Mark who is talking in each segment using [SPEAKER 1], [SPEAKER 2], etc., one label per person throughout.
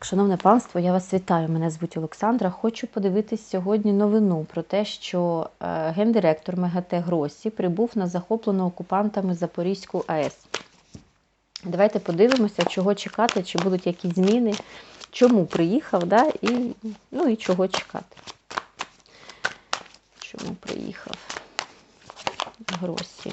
[SPEAKER 1] Шановне панство, я вас вітаю. Мене звуть Олександра. Хочу подивитись сьогодні новину про те, що е, гендиректор МГТ Гросі прибув на захоплену окупантами Запорізьку АЕС. Давайте подивимося, чого чекати, чи будуть якісь зміни, чому приїхав, да, і, ну і чого чекати. Чому приїхав Гросі.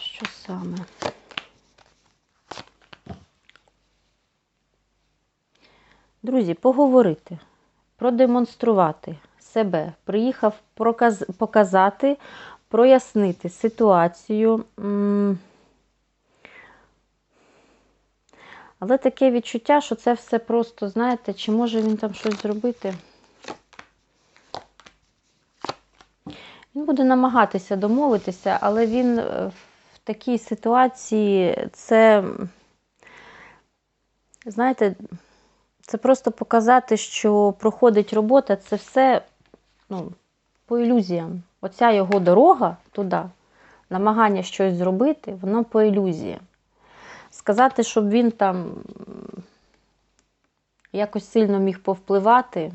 [SPEAKER 1] Що саме? Друзі, поговорити, продемонструвати себе. Приїхав проказ- показати, прояснити ситуацію. Але таке відчуття, що це все просто, знаєте, чи може він там щось зробити? Він буде намагатися домовитися, але він е, такій ситуації це, знаєте, це просто показати, що проходить робота, це все ну, по ілюзіям. Оця його дорога туди, намагання щось зробити, воно по ілюзіям. Сказати, щоб він там якось сильно міг повпливати,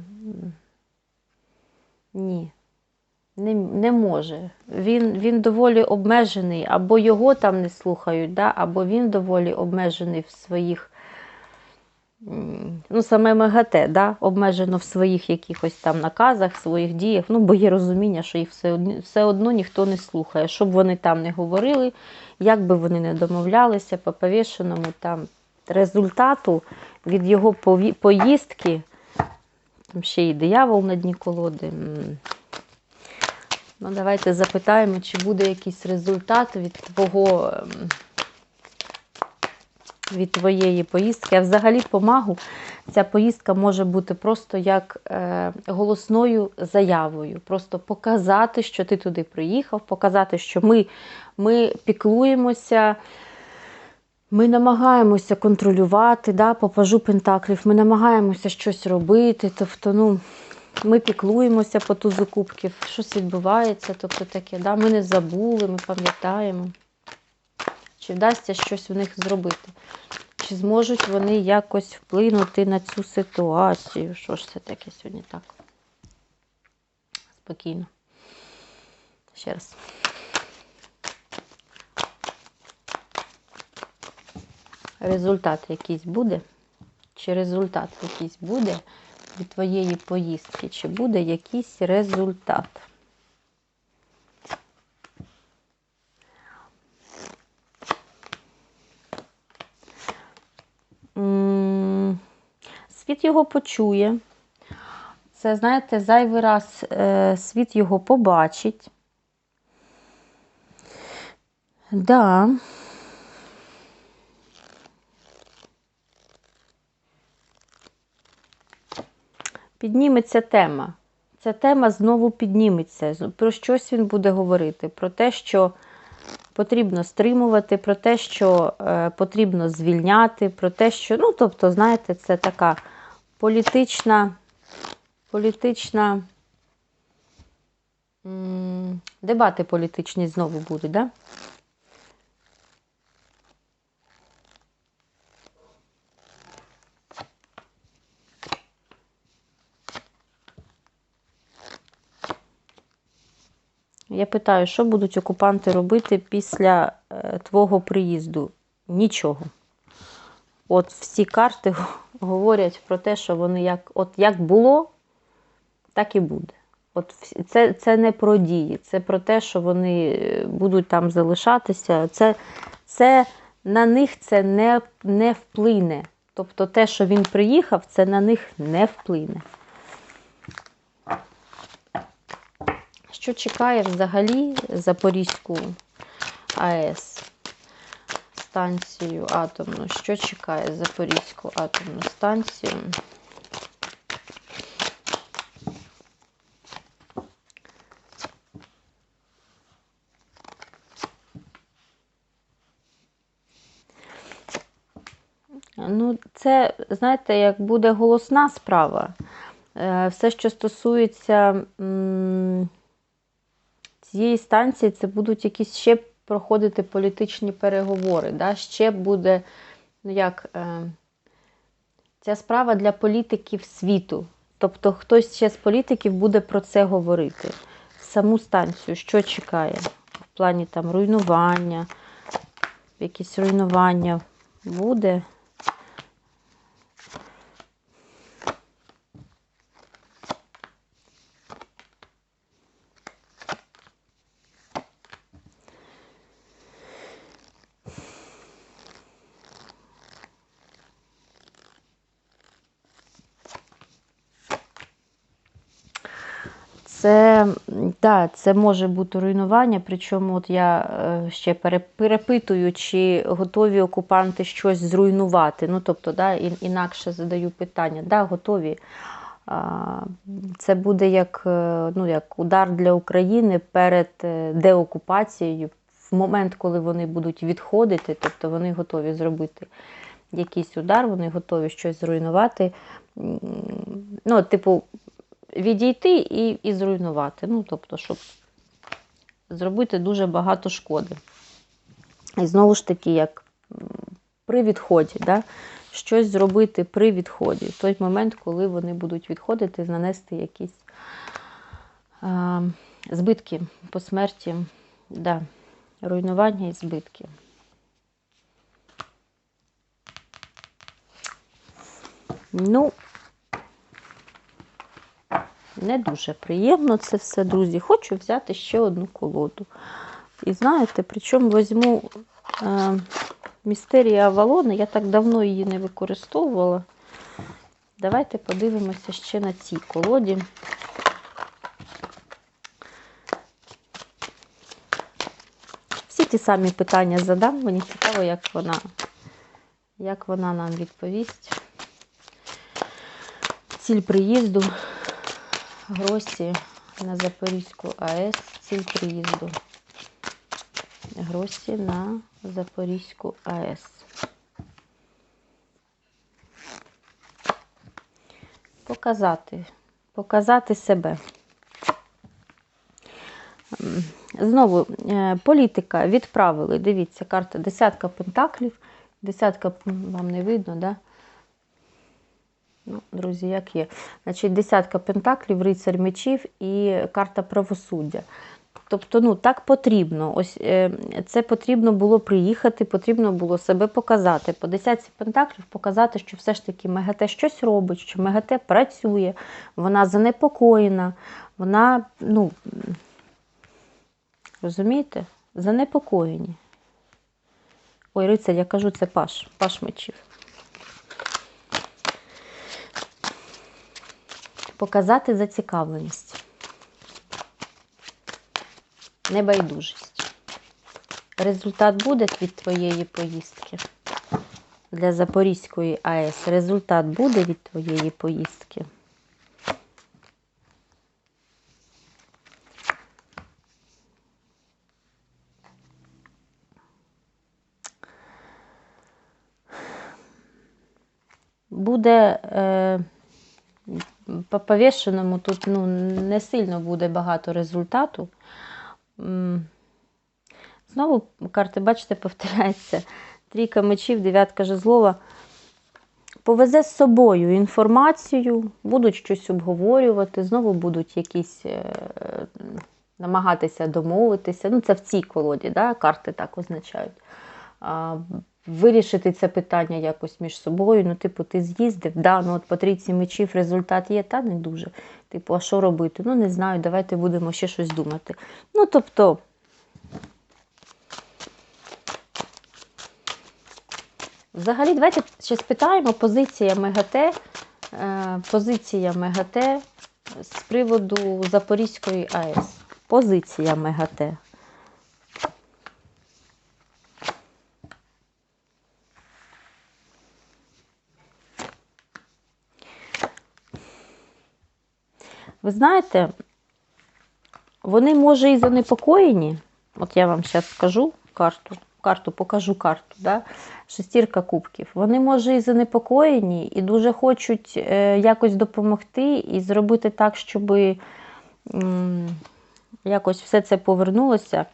[SPEAKER 1] ні не, не може. Він, він доволі обмежений, або його там не слухають, да? або він доволі обмежений в своїх, ну, саме МГТ, да? обмежено в своїх якихось там наказах, своїх діях, ну, бо є розуміння, що їх все одно, все одно ніхто не слухає. Щоб вони там не говорили, як би вони не домовлялися, по повішеному там результату від його пові- поїздки, там ще й диявол на дні колоди. Ну, давайте запитаємо, чи буде якийсь результат від твого ем, від твоєї поїздки. А взагалі по магу ця поїздка може бути просто як е, голосною заявою. Просто показати, що ти туди приїхав, показати, що ми, ми піклуємося. Ми намагаємося контролювати, да, попажу пентаклів, ми намагаємося щось робити. Тобто, ну, ми піклуємося по тузу кубків, щось відбувається, тобто таке, да, ми не забули, ми пам'ятаємо. Чи вдасться щось в них зробити? Чи зможуть вони якось вплинути на цю ситуацію? Що ж це таке сьогодні так? Спокійно. Ще раз. Результат якийсь буде? Чи результат якийсь буде від твоєї поїздки? Чи буде якийсь результат? Світ його почує. Це, знаєте, зайвий раз е, світ його побачить. Да. Підніметься тема. Ця тема знову підніметься. Про щось він буде говорити. Про те, що потрібно стримувати, про те, що е, потрібно звільняти, про те, що, ну, тобто, знаєте, це така політична, політична. Дебати політичні знову будуть, да? Я питаю, що будуть окупанти робити після е, твого приїзду? Нічого. От всі карти говорять про те, що вони як, от як було, так і буде. От це, це не про дії, це про те, що вони е, будуть там залишатися. Це, це на них це не, не вплине. Тобто те, що він приїхав, це на них не вплине. що чекає взагалі Запорізьку АЕС, станцію атомну, що чекає Запорізьку атомну станцію? Ну, це, знаєте, як буде голосна справа. Е, все, що стосується. М цієї станції, це будуть якісь ще проходити політичні переговори. Да? Ще буде, ну як, е, ця справа для політиків світу. Тобто хтось ще з політиків буде про це говорити. Саму станцію, що чекає? В плані там руйнування, якісь руйнування буде. Це, да, це може бути руйнування, причому от я е, ще перепитую, чи готові окупанти щось зруйнувати. Ну, тобто, да, інакше задаю питання. Да, готові. Це буде як, е, ну, як удар для України перед е, деокупацією. В момент, коли вони будуть відходити, тобто вони готові зробити якийсь удар, вони готові щось зруйнувати. Ну, типу, відійти і, і зруйнувати. Ну, тобто, щоб зробити дуже багато шкоди. І знову ж таки, як при відході, да? щось зробити при відході, в той момент, коли вони будуть відходити, нанести якісь а, збитки по смерті, да, руйнування і збитки. Ну, не дуже приємно це все, друзі. Хочу взяти ще одну колоду. І знаєте, причому візьму е, Містерія Авалони, я так давно її не використовувала. Давайте подивимося ще на цій колоді. Всі ті самі питання задам, мені цікаво, як вона, як вона нам відповість. Ціль приїзду Гросі на Запорізьку АЕС, ціль приїзду. Гросі на Запорізьку АЕС. Показати, показати себе. Знову е, політика відправили. Дивіться, карта десятка пентаклів. Десятка вам не видно, да? Ну, друзі, як є. Значить, десятка пентаклів, рицарь мечів і карта правосуддя. Тобто, ну, так потрібно. Ось е, це потрібно було приїхати, потрібно було себе показати. По десятці пентаклів показати, що все ж таки МЕГАТЕ щось робить, що МЕГАТЕ працює, вона занепокоєна, вона, ну, розумієте, занепокоєні. Ой, рицарь, я кажу, це паш, паш мечів. Показати зацікавленість, небайдужість. Результат буде від твоєї поїздки для Запорізької АЕС. Результат буде від твоєї поїздки. Буде е, по повішеному тут ну, не сильно буде багато результату. Знову карти, бачите, повторяється. Трійка мечів, дев'ятка жезлова. Повезе з собою інформацію, будуть щось обговорювати, знову будуть якісь е, намагатися домовитися. Ну, це в цій колоді, да? карти так означають. Вирішити це питання якось між собою. Ну, типу, ти з'їздив, да, ну от по трійці мечів результат є, та не дуже. Типу, а що робити? Ну, не знаю, давайте будемо ще щось думати. Ну, тобто. Взагалі, давайте ще спитаємо позиція МЕГАТЕ, позиція МЕГАТЕ з приводу Запорізької АЕС. Позиція МЕГАТЕ. Ви знаєте, вони, може, і занепокоєні. От я вам зараз скажу карту. карту, покажу карту. Да? Шестірка кубків. Вони, може, і занепокоєні, і дуже хочуть е, якось допомогти і зробити так, щоб якось все це повернулося.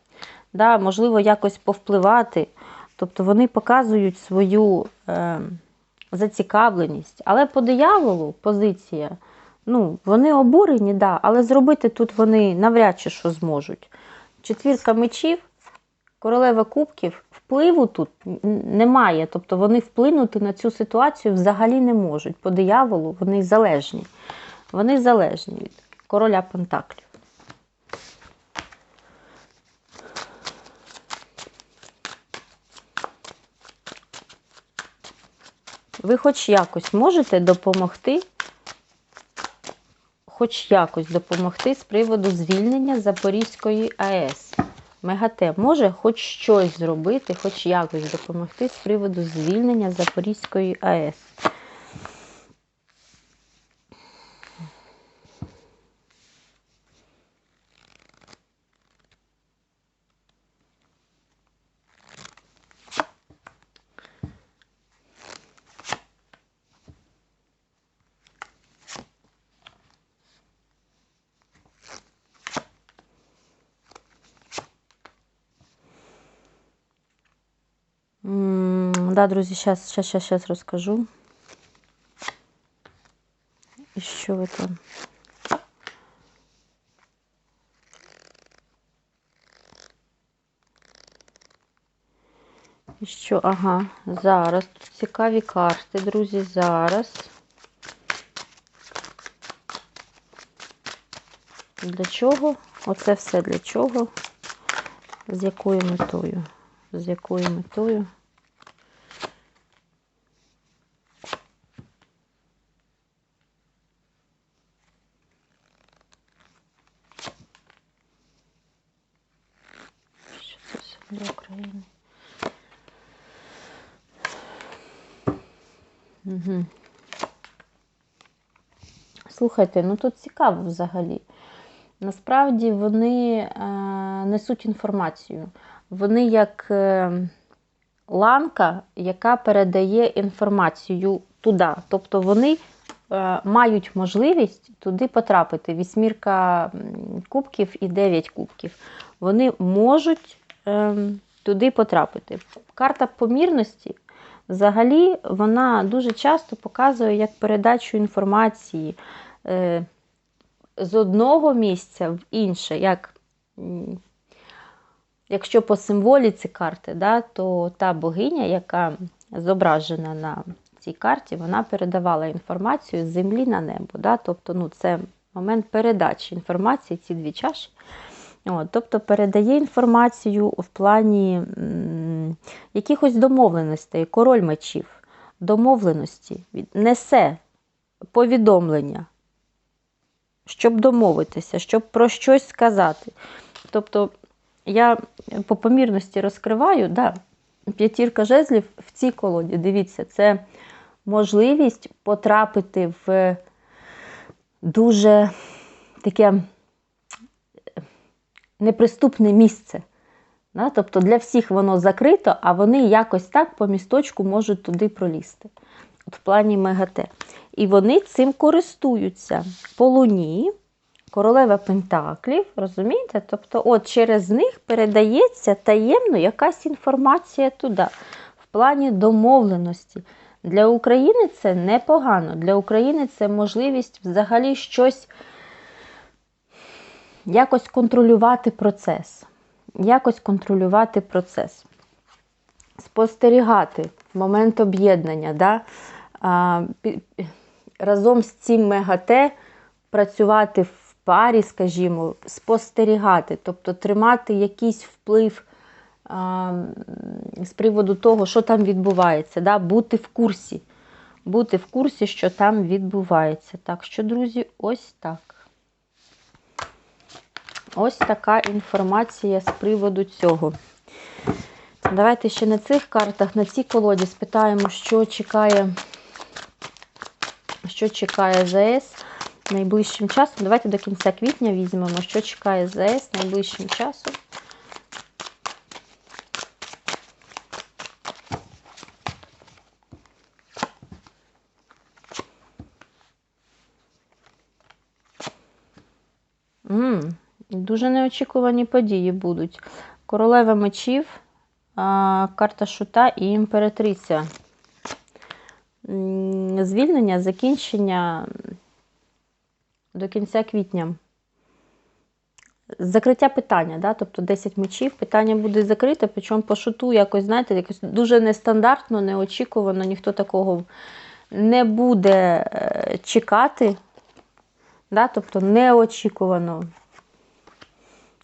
[SPEAKER 1] Да? Можливо, якось повпливати. Тобто вони показують свою е, зацікавленість. Але по дияволу позиція, ну, вони обурені, да, але зробити тут вони навряд чи що зможуть. Четвірка мечів, королева кубків, впливу тут немає. Тобто вони вплинути на цю ситуацію взагалі не можуть. По дияволу вони залежні. Вони залежні від короля Пентаклів. Ви хоч якось можете допомогти, хоч якось допомогти з приводу звільнення Запорізької АЕС. МЕГАТЕ може хоч щось зробити, хоч якось допомогти з приводу звільнення Запорізької АЕС. М, Да, друзі, зараз, зараз розкажу. І що ви там? І що, ага, зараз. Тут цікаві карти, друзі, зараз. Для чого? Оце все для чого? З якою метою? З якою метою? Що це все для України? Угу. Слухайте, ну тут цікаво взагалі. Насправді вони е, несуть інформацію. Вони як е, ланка, яка передає інформацію туди. Тобто вони е, мають можливість туди потрапити. Вісьмірка кубків і дев'ять кубків. Вони можуть е, туди потрапити. Карта помірності. Взагалі, вона дуже часто показує як передачу інформації з одного місця в інше. Як, якщо по символіці карти, да, то та богиня, яка зображена на цій карті, вона передавала інформацію з землі на небо. Да? Тобто, ну, це момент передачі інформації, ці дві чаші. От, тобто передає інформацію в плані м, якихось домовленостей, король мечів, домовленості, несе повідомлення, щоб домовитися, щоб про щось сказати. Тобто я по помірності розкриваю, да, п'ятірка жезлів в цій колоді. Дивіться, це можливість потрапити в дуже таке неприступне місце. Да? Тобто для всіх воно закрито, а вони якось так по місточку можуть туди пролізти. От в плані МЕГАТЕ. І вони цим користуються. По луні, королева Пентаклів, розумієте? Тобто, от через них передається таємно якась інформація туди, в плані домовленості. Для України це непогано. Для України це можливість взагалі щось якось контролювати процес. Якось контролювати процес. Спостерігати момент об'єднання. Да? Разом з цим МЕГАТЕ працювати в парі, скажімо, спостерігати, тобто тримати якийсь вплив а, з приводу того, що там відбувається, да? бути в курсі. Бути в курсі, що там відбувається. Так що, друзі, ось так. Ось така інформація з приводу цього. Давайте ще на цих картах, на цій колоді спитаємо, що чекає, що чекає ЗС найближчим часом. Давайте до кінця квітня візьмемо, що чекає ЗС найближчим часом. Дуже неочікувані події будуть. Королева мечів, карта шута і імператриця. Звільнення, закінчення до кінця квітня. Закриття питання, да? тобто 10 мечів, питання буде закрите, причому по шуту якось, знаєте, якось дуже нестандартно, неочікувано, ніхто такого не буде е, чекати. Да? Тобто неочікувано.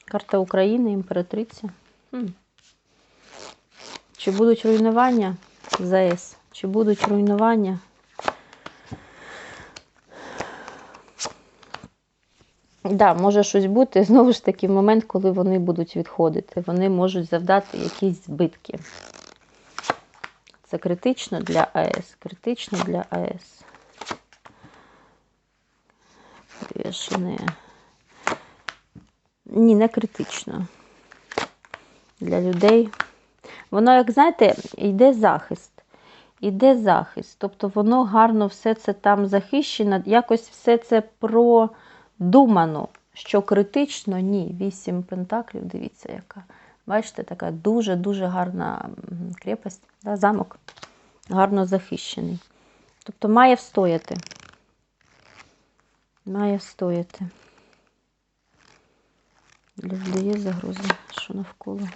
[SPEAKER 1] Карта України, імператриця. Хм. Чи будуть руйнування ЗАЕС? Чи будуть руйнування? Да, може щось бути. Знову ж таки, момент, коли вони будуть відходити. Вони можуть завдати якісь збитки. Це критично для АЕС. Критично для АЕС. Повішене. Ні, не критично. Для людей. Воно, як знаєте, йде захист. Іде захист. Тобто воно гарно все це там захищено, якось все це продумано. Що критично, ні. Вісім пентаклів, дивіться, яка. Бачите, така дуже-дуже гарна крепость, да, замок. Гарно захищений. Тобто має встояти. Має встояти. Людей загрози, що навколо.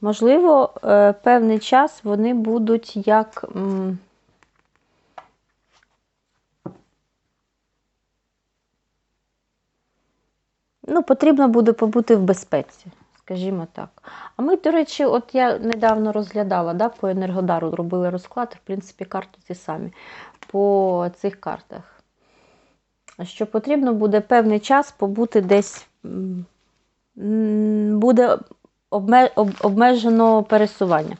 [SPEAKER 1] Можливо, е, певний час вони будуть як. Ну, потрібно буде побути в безпеці, скажімо так. А ми, до речі, от я недавно розглядала, да, по Енергодару робили розклад, в принципі, карти ті самі по цих картах. Що потрібно буде певний час побути десь, буде обмежено пересування.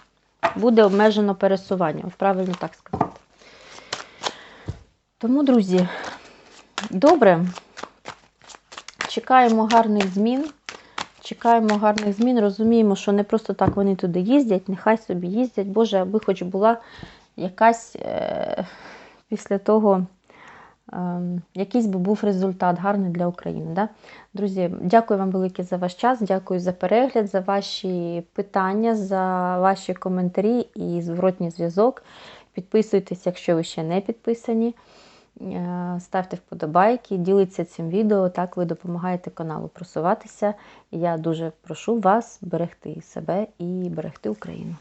[SPEAKER 1] Буде обмежено пересування, правильно так сказати. Тому, друзі, добре. Чекаємо гарних змін. Чекаємо гарних змін. Розуміємо, що не просто так вони туди їздять, нехай собі їздять. Боже, аби хоч була якась е, після того. Ем, якийсь би був результат гарний для України. Да? Друзі, дякую вам велике за ваш час, дякую за перегляд, за ваші питання, за ваші коментарі і зворотній зв'язок. Підписуйтесь, якщо ви ще не підписані. Е, Ставте вподобайки, діліться цим відео, так ви допомагаєте каналу просуватися. Я дуже прошу вас берегти себе і берегти Україну.